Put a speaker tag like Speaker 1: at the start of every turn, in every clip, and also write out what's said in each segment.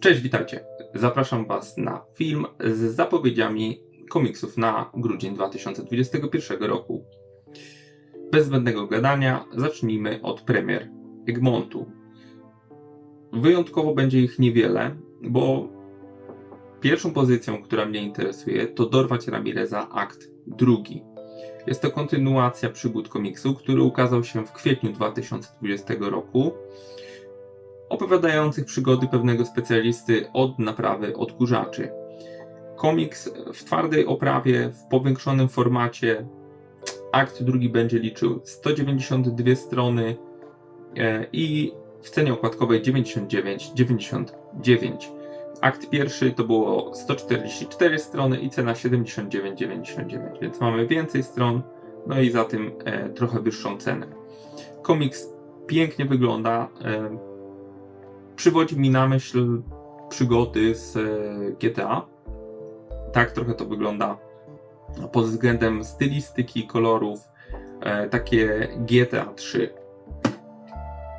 Speaker 1: Cześć, witajcie. Zapraszam Was na film z zapowiedziami komiksów na grudzień 2021 roku. Bez zbędnego gadania zacznijmy od premier Egmontu. Wyjątkowo będzie ich niewiele, bo pierwszą pozycją, która mnie interesuje, to Dorwać Ramireza akt drugi. Jest to kontynuacja przygód komiksu, który ukazał się w kwietniu 2020 roku opowiadających przygody pewnego specjalisty od naprawy odkurzaczy. Komiks w twardej oprawie, w powiększonym formacie. Akt drugi będzie liczył 192 strony e, i w cenie okładkowej 99,99. Akt pierwszy to było 144 strony i cena 79,99, więc mamy więcej stron, no i za tym e, trochę wyższą cenę. Komiks pięknie wygląda. Przywodzi mi na myśl przygody z e, GTA. Tak trochę to wygląda pod względem stylistyki, kolorów. E, takie GTA 3.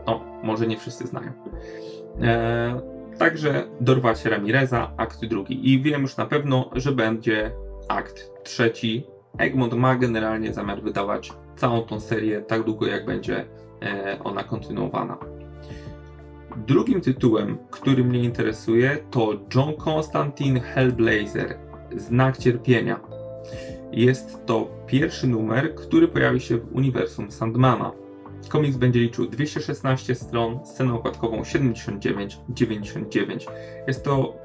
Speaker 1: No, może nie wszyscy znają. E, także dorwać Ramireza, akt drugi. I wiem już na pewno, że będzie akt trzeci. Egmont ma generalnie zamiar wydawać całą tą serię tak długo, jak będzie ona kontynuowana. Drugim tytułem, który mnie interesuje, to John Constantine Hellblazer Znak Cierpienia. Jest to pierwszy numer, który pojawi się w uniwersum Sandmana. Komiks będzie liczył 216 stron z ceną okładkową 79,99. Jest to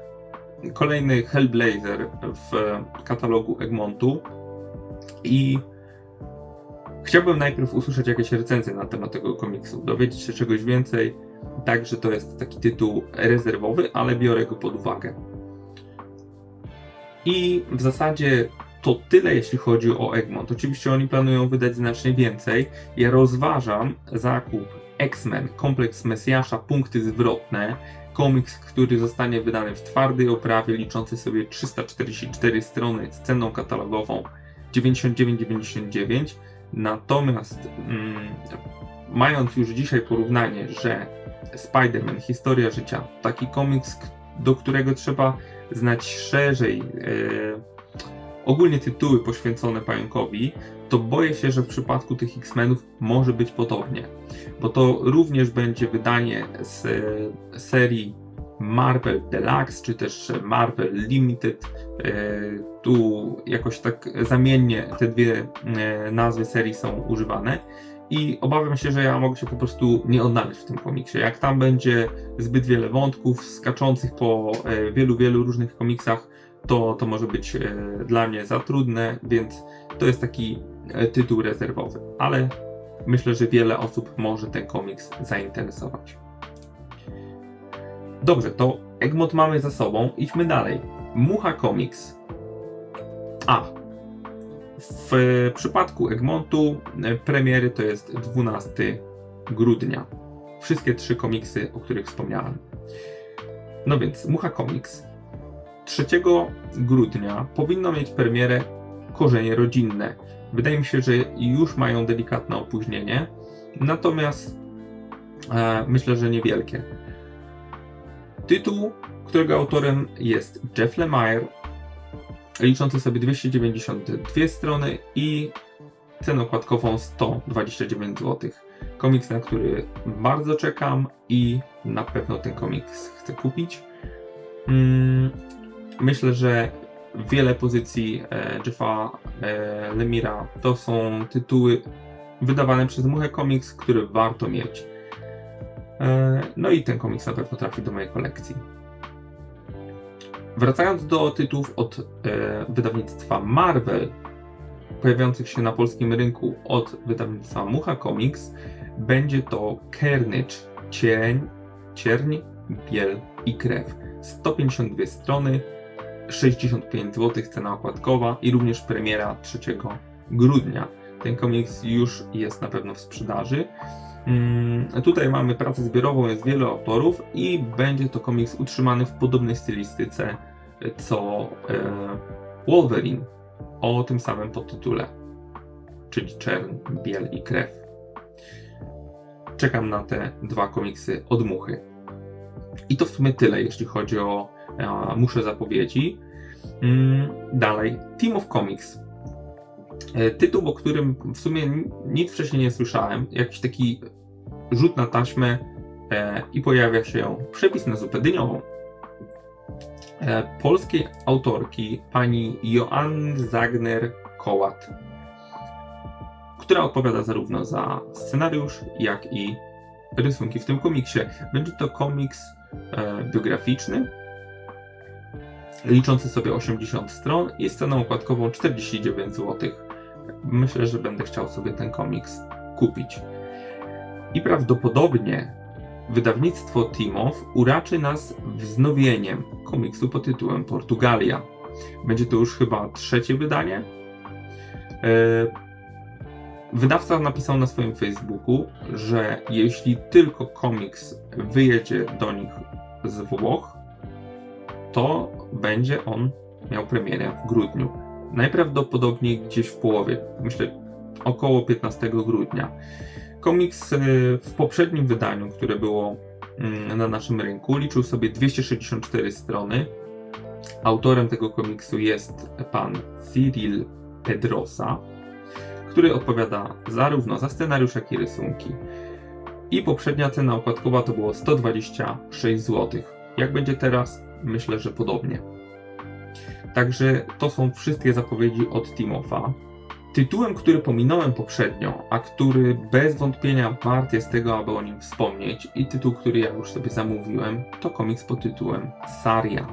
Speaker 1: kolejny Hellblazer w katalogu Egmontu i chciałbym najpierw usłyszeć jakieś recenzje na temat tego komiksu, dowiedzieć się czegoś więcej Także to jest taki tytuł rezerwowy, ale biorę go pod uwagę. I w zasadzie to tyle, jeśli chodzi o Egmont. Oczywiście oni planują wydać znacznie więcej. Ja rozważam zakup X-Men, kompleks Mesjasza, punkty zwrotne. Komiks, który zostanie wydany w twardej oprawie, liczący sobie 344 strony z ceną katalogową 99,99. Natomiast mm, mając już dzisiaj porównanie, że Spider-Man, historia życia, taki komiks, do którego trzeba znać szerzej e, ogólnie tytuły poświęcone pająkowi, to boję się, że w przypadku tych X-Menów może być podobnie, bo to również będzie wydanie z e, serii Marvel Deluxe, czy też Marvel Limited. E, tu jakoś tak zamiennie te dwie nazwy serii są używane i obawiam się, że ja mogę się po prostu nie odnaleźć w tym komiksie. Jak tam będzie zbyt wiele wątków skaczących po e, wielu, wielu różnych komiksach, to, to może być e, dla mnie za trudne, więc to jest taki e, tytuł rezerwowy. Ale myślę, że wiele osób może ten komiks zainteresować. Dobrze, to Egmont mamy za sobą, idźmy dalej. Mucha Comics. A, w przypadku Egmontu e, premiery to jest 12 grudnia. Wszystkie trzy komiksy, o których wspomniałem. No więc Mucha Comics 3 grudnia powinno mieć premierę Korzenie Rodzinne. Wydaje mi się, że już mają delikatne opóźnienie, natomiast e, myślę, że niewielkie. Tytuł, którego autorem jest Jeff Lemire, liczący sobie 292 strony i cenę okładkową 129 zł. Komiks, na który bardzo czekam i na pewno ten komiks chcę kupić. Mm, myślę, że wiele pozycji e, Jeffa e, Lemira to są tytuły wydawane przez Muchę Comics, które warto mieć. E, no i ten komiks na pewno trafi do mojej kolekcji. Wracając do tytułów od e, wydawnictwa Marvel, pojawiających się na polskim rynku od wydawnictwa Mucha Comics, będzie to Carnage, Cień, Cierń, Biel i Krew. 152 strony, 65 zł cena okładkowa i również premiera 3 grudnia. Ten komiks już jest na pewno w sprzedaży. Mm, tutaj mamy pracę zbiorową, jest wiele autorów i będzie to komiks utrzymany w podobnej stylistyce co e, Wolverine o tym samym podtytule, czyli Czern, Biel i Krew. Czekam na te dwa komiksy od Muchy. I to w sumie tyle, jeśli chodzi o muszę zapowiedzi. Mm, dalej, Team of Comics. E, tytuł, o którym w sumie nic wcześniej nie słyszałem. Jakiś taki rzut na taśmę e, i pojawia się przepis na zupę dyniową. E, polskiej autorki pani Joanny Zagner-Kołat, która odpowiada zarówno za scenariusz, jak i rysunki w tym komiksie. Będzie to komiks biograficzny, liczący sobie 80 stron i z ceną okładkową 49 zł. Myślę, że będę chciał sobie ten komiks kupić. I prawdopodobnie wydawnictwo Timow uraczy nas wznowieniem komiksu pod tytułem Portugalia. Będzie to już chyba trzecie wydanie. E, Wydawca napisał na swoim Facebooku, że jeśli tylko komiks wyjedzie do nich z Włoch, to będzie on miał premierę w grudniu. Najprawdopodobniej gdzieś w połowie, myślę około 15 grudnia. Komiks e, w poprzednim wydaniu, które było mm, na naszym rynku, liczył sobie 264 strony. Autorem tego komiksu jest pan Cyril Pedrosa, który odpowiada zarówno za scenariusz, jak i rysunki. I poprzednia cena okładkowa to było 126 zł. Jak będzie teraz? Myślę, że podobnie. Także to są wszystkie zapowiedzi od Timofa. Tytułem, który pominąłem poprzednio, a który bez wątpienia wart jest tego, aby o nim wspomnieć, i tytuł, który ja już sobie zamówiłem, to komiks pod tytułem Saria.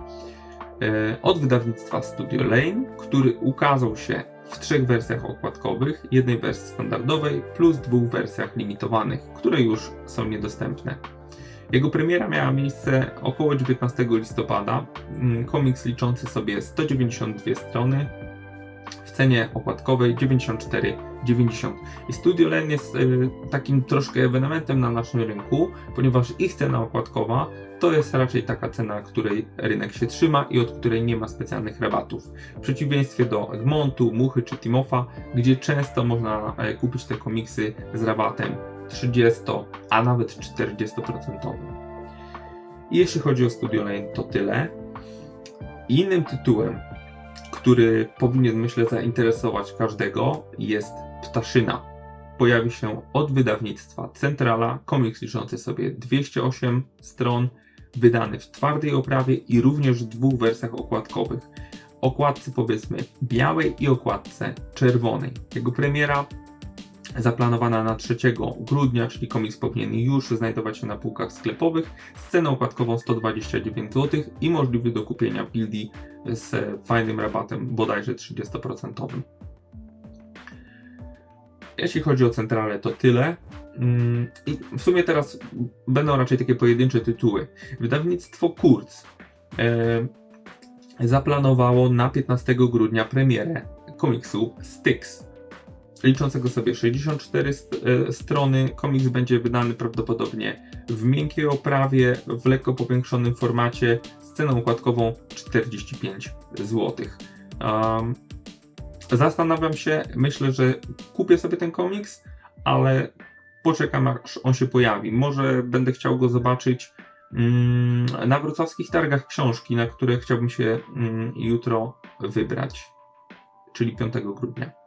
Speaker 1: E, od wydawnictwa Studio Lane, który ukazał się w trzech wersjach okładkowych, jednej wersji standardowej plus dwóch wersjach limitowanych, które już są niedostępne. Jego premiera miała miejsce około 19 listopada. Mm, komiks liczący sobie 192 strony w cenie okładkowej 94,90. I Studio Len jest y, takim troszkę ewenementem na naszym rynku, ponieważ ich cena okładkowa to jest raczej taka cena, której rynek się trzyma i od której nie ma specjalnych rabatów. W przeciwieństwie do Egmontu, Muchy czy Timofa, gdzie często można e, kupić te komiksy z rabatem 30, a nawet 40%. I jeśli chodzi o Studio Lane, to tyle. Innym tytułem, który powinien myślę zainteresować każdego, jest Ptaszyna. Pojawi się od wydawnictwa Centrala, komiks liczący sobie 208 stron, wydany w twardej oprawie i również w dwóch wersjach okładkowych. Okładce powiedzmy białej i okładce czerwonej. Jego premiera zaplanowana na 3 grudnia, czyli komiks powinien już znajdować się na półkach sklepowych z ceną okładkową 129 zł i możliwy do kupienia w gildii z fajnym rabatem bodajże 30%. Jeśli chodzi o centralę, to tyle. Mm, I w sumie teraz będą raczej takie pojedyncze tytuły. Wydawnictwo Kurz e, zaplanowało na 15 grudnia premierę komiksu Styx. Liczącego sobie 64 st e, strony, komiks będzie wydany prawdopodobnie w miękkiej oprawie, w lekko powiększonym formacie, z ceną układkową 45 zł. Um, zastanawiam się, myślę, że kupię sobie ten komiks, ale poczekam aż on się pojawi. Może będę chciał go zobaczyć mm, na wrocławskich targach książki, na które chciałbym się mm, jutro wybrać, czyli 5 grudnia.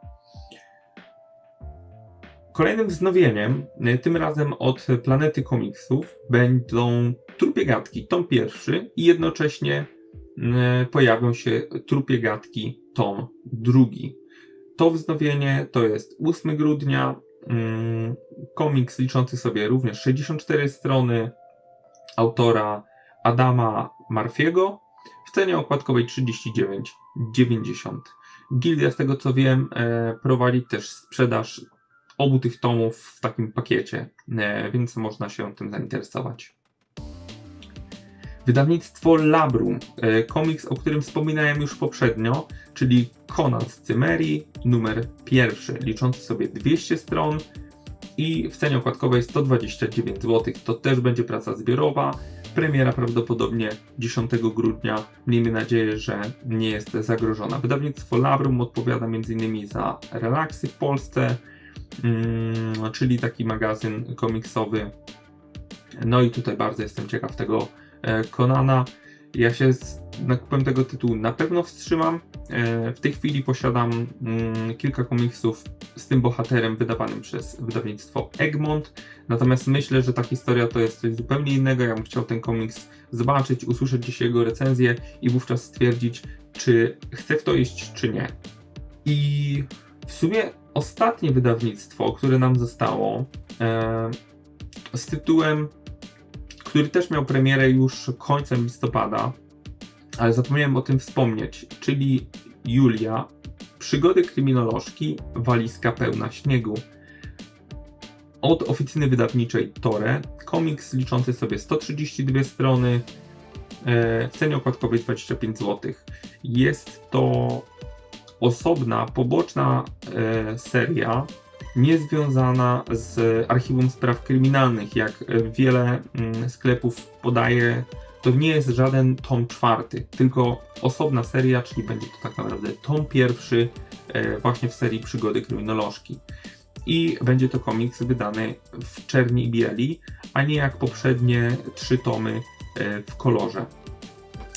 Speaker 1: Kolejnym wznowieniem, y, tym razem od Planety Komiksów, będą Trupie Gadki, tom pierwszy i jednocześnie y, pojawią się Trupie Gadki, tom drugi. To wznowienie to jest 8 grudnia, Mm, komiks liczący sobie również 64 strony autora Adama Marfiego w cenie okładkowej 39,90. Gildia, z tego co wiem, e, prowadzi też sprzedaż obu tych tomów w takim pakiecie, e, więc można się tym zainteresować. Wydawnictwo Labrum, e, komiks, o którym wspominałem już poprzednio, czyli Conan z Cymerii, numer pierwszy, liczący sobie 200 stron i w cenie okładkowej 129 zł. To też będzie praca zbiorowa. Premiera prawdopodobnie 10 grudnia. Miejmy nadzieję, że nie jest zagrożona. Wydawnictwo Labrum odpowiada m.in. za relaksy w Polsce, czyli taki magazyn komiksowy. No i tutaj bardzo jestem ciekaw tego, e, Conana. Ja się z nakupem tego tytułu na pewno wstrzymam. E, W tej chwili posiadam mm, kilka komiksów z tym bohaterem wydawanym przez wydawnictwo Egmont. Natomiast myślę, że ta historia to jest coś zupełnie innego. Ja bym chciał ten komiks zobaczyć, usłyszeć gdzieś jego recenzję i wówczas stwierdzić, czy chcę w to iść, czy nie. I w sumie ostatnie wydawnictwo, które nam zostało, e, z tytułem, który też miał premierę już końcem listopada, ale zapomniałem o tym wspomnieć, czyli Julia, przygody kryminolożki, walizka pełna śniegu. Od oficyny wydawniczej Tore, komiks liczący sobie 132 strony, e, w cenie okładkowej 25 zł. Jest to osobna, poboczna e, seria, niezwiązana z archiwum spraw kryminalnych, jak e, wiele mm, sklepów podaje. To nie jest żaden tom czwarty, tylko osobna seria, czyli będzie to tak naprawdę tom pierwszy e, właśnie w serii Przygody Kryminolożki. I będzie to komiks wydany w czerni i bieli, a nie jak poprzednie trzy tomy e, w kolorze.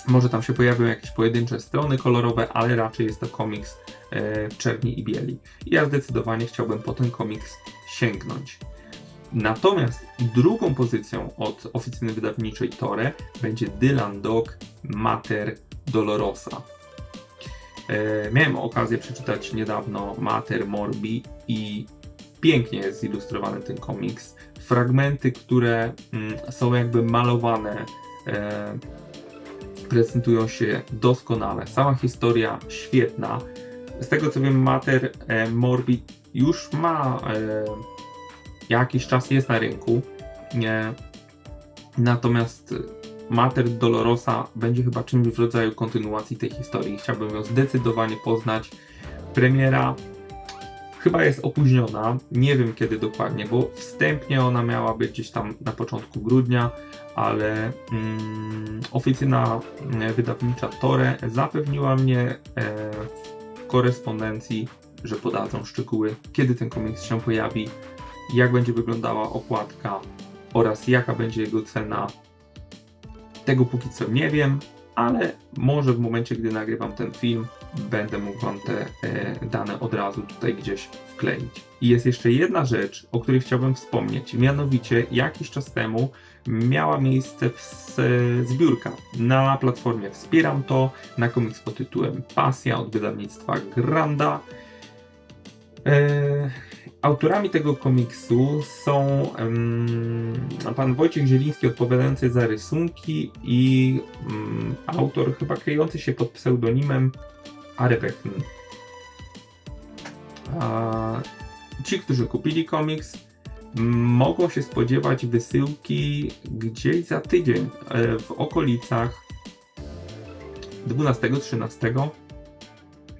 Speaker 1: Może tam się pojawią jakieś pojedyncze strony kolorowe, ale raczej jest to komiks e, w czerni i bieli. Ja zdecydowanie chciałbym po ten komiks sięgnąć. Natomiast drugą pozycją od oficyny wydawniczej Tore będzie Dylan Dog Mater Dolorosa. E, miałem okazję przeczytać niedawno Mater Morbi i pięknie jest zilustrowany ten komiks. Fragmenty, które mm, są jakby malowane, e, prezentują się doskonale. Cała historia świetna. Z tego co wiem, Mater e, Morbi już ma e, jakiś czas jest na rynku. Nie. Natomiast Mater Dolorosa będzie chyba czymś w rodzaju kontynuacji tej historii. Chciałbym ją zdecydowanie poznać. Premiera chyba jest opóźniona. Nie wiem kiedy dokładnie, bo wstępnie ona miała być gdzieś tam na początku grudnia, ale mm, oficyna e, wydawnicza Tore zapewniła mnie e, w korespondencji, że podadzą szczegóły, kiedy ten komiks się pojawi, jak będzie wyglądała okładka oraz jaka będzie jego cena. Tego póki co nie wiem, ale może w momencie, gdy nagrywam ten film, będę mógł Wam te e, dane od razu tutaj gdzieś wkleić. I jest jeszcze jedna rzecz, o której chciałbym wspomnieć, mianowicie jakiś czas temu miała miejsce w, zbiórka na platformie Wspieram to na komiks pod tytułem Pasja od wydawnictwa Granda. E, autorami tego komiksu są em, pan Wojciech Zieliński odpowiadający za rysunki i mm, autor chyba kryjący się pod pseudonimem Arebekn. A ci, którzy kupili komiks, mogą się spodziewać wysyłki gdzieś za tydzień e, w okolicach 12-13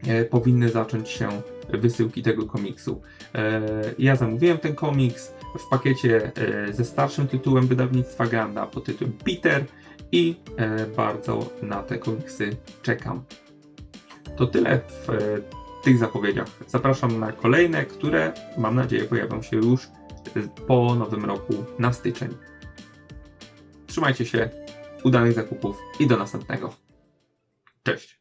Speaker 1: e, powinny zacząć się wysyłki tego komiksu. E, Ja zamówiłem ten komiks w pakiecie e, ze starszym tytułem wydawnictwa Granda pod tytułem Peter i e, bardzo na te komiksy czekam. To tyle w tych zapowiedziach. Zapraszam na kolejne, które mam nadzieję pojawią się już po nowym roku na styczeń. Trzymajcie się, udanych zakupów i do następnego. Cześć!